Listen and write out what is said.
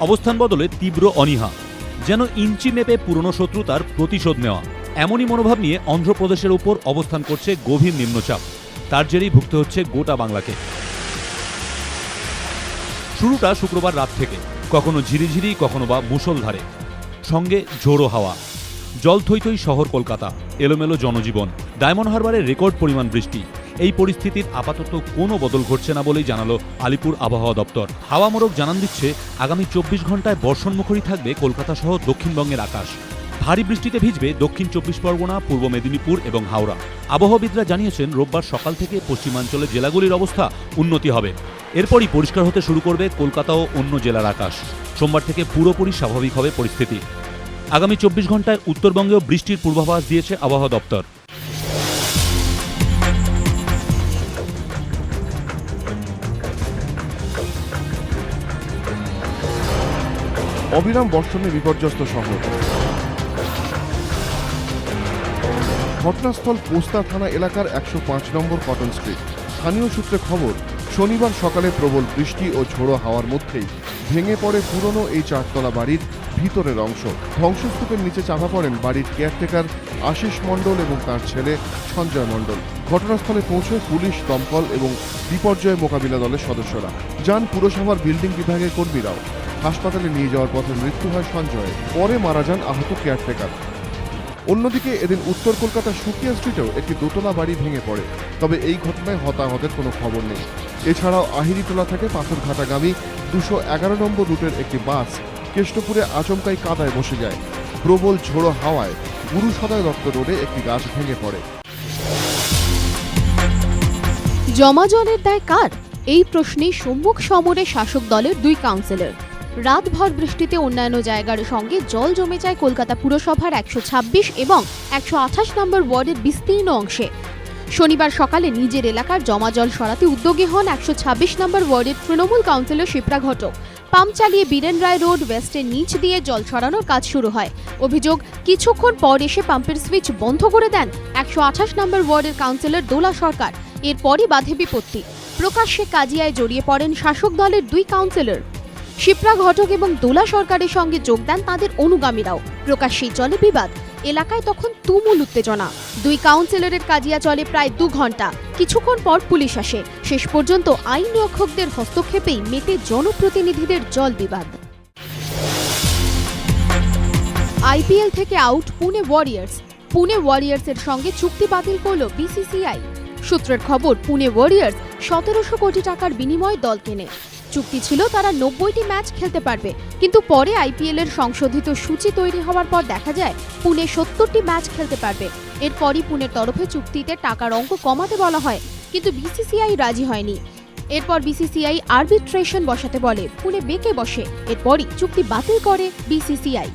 অবস্থান বদলে তীব্র অনীহা, যেন ইঞ্চি মেপে পুরনো শত্রুতার প্রতিশোধ নেওয়া। এমনই মনোভাব নিয়ে অন্ধ্রপ্রদেশের উপর অবস্থান করছে গভীর নিম্নচাপ। তার জেরেই ভুগতে হচ্ছে গোটা বাংলাকে। শুরুটা শুক্রবার রাত থেকে, কখনো ঝিরিঝিরি, কখনো বা মুষলধারে। সঙ্গে ঝোড়ো হাওয়া। জল থইথই শহর কলকাতা, এলোমেলো জনজীবন। ডায়মন্ড হারবারে রেকর্ড পরিমাণ বৃষ্টি। এই পরিস্থিতির আপাতত কোনো বদল ঘটছে না বলেই জানালো আলিপুর আবহাওয়া দপ্তর। হাওয়া মোড়ক জানান দিচ্ছে, আগামী চব্বিশ ঘন্টায় বর্ষণমুখরই থাকবে কলকাতা সহ দক্ষিণবঙ্গের আকাশ। ভারী বৃষ্টিতে ভিজবে দক্ষিণ চব্বিশ পরগনা, পূর্ব মেদিনীপুর এবং হাওড়া। আবহাওয়াবিদরা জানিয়েছেন, রোববার সকাল থেকে পশ্চিমাঞ্চলের জেলাগুলির অবস্থা উন্নতি হবে। এরপরই পরিষ্কার হতে শুরু করবে কলকাতা ও অন্য জেলার আকাশ। সোমবার থেকে পুরোপুরি স্বাভাবিক হবে পরিস্থিতি। আগামী চব্বিশ ঘন্টায় উত্তরবঙ্গেও বৃষ্টির পূর্বাভাস দিয়েছে আবহাওয়া দপ্তর। অবিরাম বর্ষণে বিপর্যস্ত শহর। ঘটনাস্থল পোস্তা থানা এলাকার একশো পাঁচ নম্বর কটন স্ট্রিট। স্থানীয় সূত্রে খবর, শনিবার সকালে প্রবল বৃষ্টি ও ঝোড়ো হাওয়ার মধ্যেই ভেঙে পড়ে পুরনো এই চারতলা বাড়ির ভিতরের অংশ। ধ্বংসস্তূপের নিচে চাপা পড়েন বাড়ির কেয়ারটেকার আশিস মণ্ডল এবং তার ছেলে সঞ্জয় মণ্ডল। ঘটনাস্থলে পৌঁছে পুলিশ, দমকল এবং বিপর্যয় মোকাবিলা দলের সদস্যরা। যান পুরসভার বিল্ডিং বিভাগের কর্মীরাও। হাসপাতালে নিয়ে যাওয়ার পথে মৃত্যু হয় সঞ্জয়ের পরে মারা যান আহত কেয়ারটেকার। অন্যদিকে এদিন উত্তর কলকাতার সুকিয়া স্ট্রিটেও একটি দোতলা বাড়ি ভেঙে পড়ে। তবে এই ঘটনায় হতাহতের কোনো খবর নেই। এছাড়াও আহিরিটোলা থেকে পাথরঘাটাগামী দুশো এগারো নম্বর রুটের একটি বাস কেষ্টপুরে আচমকাই কাদায় বসে যায়। প্রবল ঝোড়ো হাওয়ায় গুরু সদয় দত্ত রোডে একটি গাছ ভেঙে পড়ে। জমা জলের দায় কার? এই প্রশ্নে সম্মুখ সমরে শাসক দলের দুই কাউন্সিলর রাতভর বৃষ্টিতে অন্যান্য জায়গার সঙ্গে জল জমে যায় কলকাতা পুরসভার একশো ছাব্বিশ এবং একশো আঠাশ নম্বর ওয়ার্ডের বিস্তীর্ণ অংশে। শনিবার সকালে নিজের এলাকার জমা জল সরাতে উদ্যোগী হন একশো ছাব্বিশ নম্বর ওয়ার্ডের তৃণমূল কাউন্সিলর শিপ্রা ঘটক। পাম্প চালিয়ে বীরেন রায় রোড ওয়েস্টের নিচ দিয়ে জল ছড়ানোর কাজ শুরু হয়। অভিযোগ, কিছুক্ষণ পর এসে পাম্পের সুইচ বন্ধ করে দেন একশো আঠাশ নম্বর ওয়ার্ডের কাউন্সিলর দোলা সরকার। এরপরই বাধে বিপত্তি। প্রকাশ্যে কাজিয়ায় জড়িয়ে পড়েন শাসক দলের দুই কাউন্সিলর। শিপ্রা ঘটক এবং দোলা সরকারের সঙ্গে যোগ দেন তাদের অনুগামীরাও। প্রকাশ্যেই চলে বিবাদ, এলাকায় তখন তুমুল উত্তেজনা। দুই কাউন্সিলরের কাজিয়া চলে প্রায় দু ঘণ্টা কিছুক্ষণ পর পুলিশ আসে। শেষ পর্যন্ত আইন রক্ষকদের হস্তক্ষেপেই মেটে জনপ্রতিনিধিদের জল বিবাদ। আইপিএল থেকে আউট পুনে ওয়ারিয়ার্স। পুনে ওয়ারিয়ার্সের সঙ্গে চুক্তি বাতিল করল বিসিসিআই। সূত্রের খবর, পুনে ওয়ারিয়ার্স সতেরোশো কোটি টাকার বিনিময়ে দল কেনে। চুক্তি ছিল তারা নব্বইটি ম্যাচ খেলতে পারবে। কিন্তু পরে আইপিএল এর সংশোধিত সূচি তৈরি হওয়ার পর দেখা যায়, পুনে সত্তরটি ম্যাচ খেলতে পারবে। এরপরই পুনের তরফে চুক্তিতে টাকার অঙ্ক কমাতে বলা হয়, কিন্তু বিসিসিআই রাজি হয়নি। এরপর বিসিসিআই আরবিট্রেশন বসাতে বলে, পুনে বেঁকে বসে। এরপরই চুক্তি বাতিল করে বিসিসিআই।